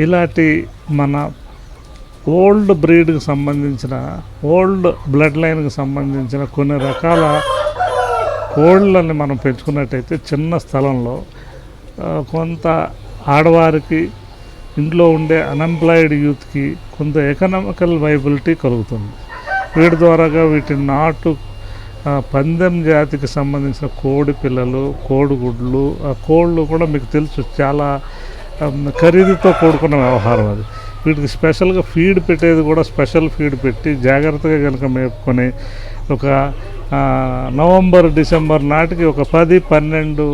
ఇలాంటి మన ఓల్డ్ బ్రీడ్కి సంబంధించిన ఓల్డ్ బ్లడ్ లైన్కి సంబంధించిన కొన్ని రకాల కోళ్ళని మనం పెంచుకున్నట్టయితే చిన్న స్థలంలో కొంత ఆడవారికి ఇంట్లో ఉండే అన్ఎంప్లాయిడ్ యూత్కి కొంత ఎకనామికల్ వైబిలిటీ కలుగుతుంది. వీటి ద్వారాగా వీటిని నాటు పందెం జాతికి సంబంధించిన కోడి పిల్లలు కోడిగుడ్లు ఆ కోళ్ళు కూడా మీకు తెలుసు చాలా ఖరీదుతో కూడుకున్న వ్యవహారం అది. వీటికి స్పెషల్గా ఫీడ్ పెట్టేది కూడా స్పెషల్ ఫీడ్ పెట్టి జాగ్రత్తగా కనుక మేపుకొని ఒక నవంబర్ డిసెంబర్ నాటికి ఒక పది పన్నెండు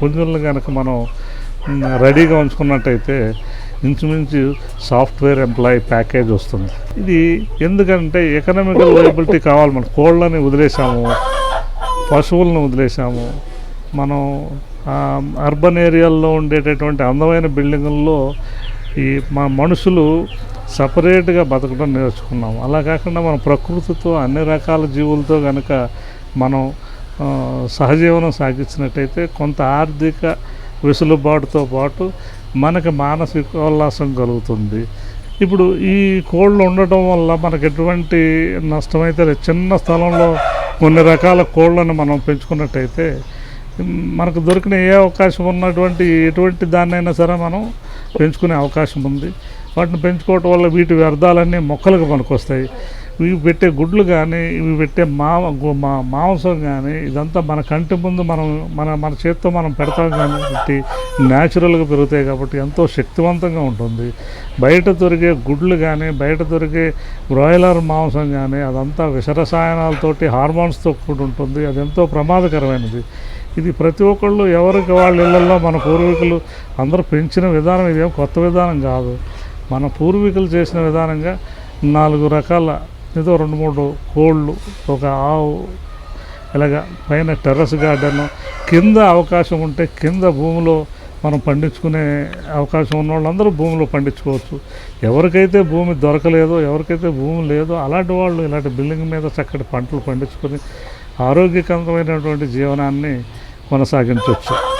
పుంజులను కనుక మనం రెడీగా ఉంచుకున్నట్టయితే ఇంచుమించు సాఫ్ట్వేర్ ఎంప్లాయీ ప్యాకేజ్ వస్తుంది. ఇది ఎందుకంటే ఎకనామికల్ వైబిలిటీ కావాలి మనం కోళ్ళని వదిలేసాము పశువులను వదిలేసాము మనం అర్బన్ ఏరియాల్లో ఉండేటటువంటి అందమైన బిల్డింగుల్లో ఈ మా మనుషులు సపరేట్గా బతకడం నేర్చుకున్నాం. అలా కాకుండా మనం ప్రకృతితో అన్ని రకాల జీవులతో కనుక మనం సహజీవనం సాగించినట్టయితే కొంత ఆర్థిక వెసులుబాటుతో పాటు మనకి మానసిక ఉల్లాసం కలుగుతుంది. ఇప్పుడు ఈ కోళ్ళు ఉండటం వల్ల మనకు ఎటువంటి నష్టమైతే లేదు. చిన్న స్థలంలో కొన్ని రకాల కోళ్ళను మనం పెంచుకున్నట్టయితే మనకు దొరికిన ఏ అవకాశం ఉన్నటువంటి ఎటువంటి దాన్నైనా సరే మనం పెంచుకునే అవకాశం ఉంది. వాటిని పెంచుకోవటం వల్ల వీటి వ్యర్థాలన్నీ మొక్కలకు పనికొస్తాయి. ఇవి పెట్టే గుడ్లు కానీ ఇవి పెట్టే మా గు- మా మాంసం కానీ ఇదంతా మన కంటి ముందు మనం మన మన చేత్తో మనం పెడతాం కాబట్టి న్యాచురల్గా పెరుగుతాయి కాబట్టి ఎంతో శక్తివంతంగా ఉంటుంది. బయట దొరికే గుడ్లు కానీ బయట దొరికే బ్రాయిలర్ మాంసం కానీ అదంతా విషరసాయనాలతోటి హార్మోన్స్తో కూడి ఉంటుంది. అది ఎంతో ప్రమాదకరమైనది. ఇది ప్రతి ఒక్కళ్ళు ఎవరికి వాళ్ళ ఇళ్ళల్లో మన పూర్వీకులు అందరూ పెంచిన విధానం ఇదేం కొత్త విధానం కాదు. మన పూర్వీకులు చేసిన విధానంగా నాలుగు రకాల ఏదో రెండు మూడు కోళ్ళు ఒక ఆవు ఇలాగ పైన టెర్రస్ గార్డెన్ కింద అవకాశం ఉంటే కింద భూమిలో మనం పండించుకునే అవకాశం ఉన్న వాళ్ళందరూ భూమిలో పండించుకోవచ్చు. ఎవరికైతే భూమి దొరకలేదో ఎవరికైతే భూమి లేదో అలాంటి వాళ్ళు ఇలాంటి బిల్డింగ్ మీద చక్కటి పంటలు పండించుకొని ఆరోగ్యకరమైనటువంటి జీవనాన్ని కొనసాగించవచ్చు